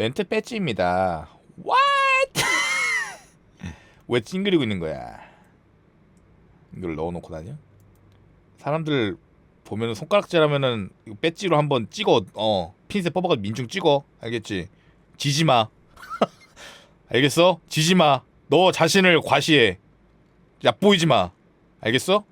렌트 배지입니다. What? 왜 찡그리고 있는 거야? 이걸 넣어놓고 다녀? 사람들 보면 손가락질하면은 배지로 한번 찍어. 어 핀셋 뽑아가 민중 찍어. 알겠지? 지지 마. 알겠어? 지지 마. 너 자신을 과시해. 얕보이지 마. 알겠어?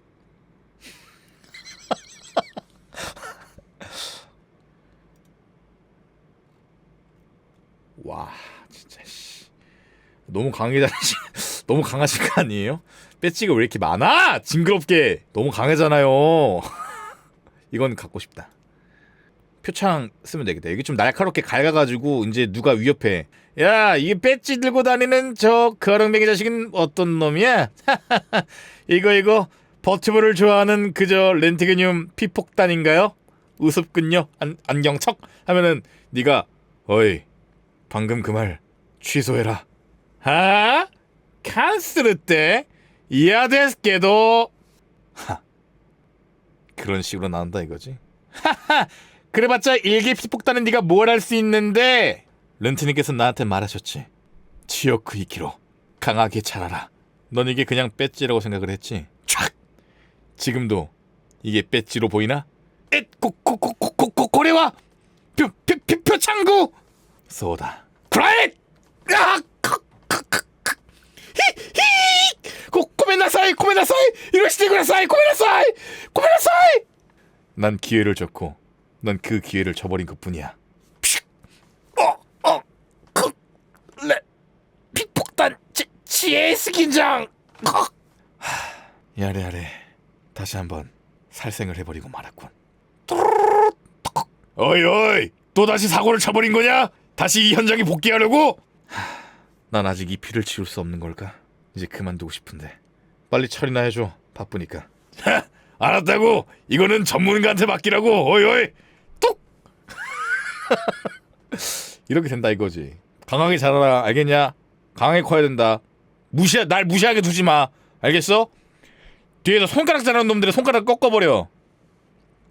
와 진짜 씨 너무 잘하시 너무 강하신 거 아니에요? 배지가 왜 이렇게 많아? 징그럽게 너무 강하잖아요. 이건 갖고 싶다. 표창 쓰면 되겠다. 여기 좀 날카롭게 갈가가지고 이제 누가 위협해. 야, 이 배지 들고 다니는 저 거렁뱅이 자식은 어떤 놈이야? 이거 이거 버티버를 좋아하는 그저 렌트게늄 피폭단인가요? 우습군요. 안, 안경척 하면은 네가 어이 방금 그 말 취소해라. 하? 칸스르 때 이해됐게도 하 그런 식으로 나온다 이거지. 하하 그래봤자 일개 피폭다는 네가 뭘 할 수 있는데 렌트님께서 나한테 말하셨지. 치어크 이키로 강하게 자라라. 넌 이게 그냥 배지라고 생각을 했지. 촥 지금도 이게 배지로 보이나? 엣 고고고고고 고래와 표표표 표창구 소다. 브라잇 아 히히! 고 고메나사이 고메나사이! 이러시대 고메나사이! 고메나사이! 고메나사이! 난 기회를 줬고 넌 그 기회를 저버린 것뿐이야. 어어그레 픽폭탄 지 지에스 긴장! 하, 야래야래. 다시 한번 살생을 해버리고 말았군. 어이 어이 또 다시 사고를 쳐버린 거냐? 다시 이 현장에 복귀하려고? 하, 난 아직 이 피를 치울 수 없는 걸까? 이제 그만두고 싶은데. 빨리 처리나 해줘 바쁘니까. 하, 알았다고. 이거는 전문가한테 맡기라고. 어이 어이. 뚝 이렇게 된다 이거지. 강하게 자라라. 알겠냐? 강하게 커야 된다. 무시 날 무시하게 두지 마. 알겠어? 뒤에서 손가락 자라는 놈들의 손가락 꺾어버려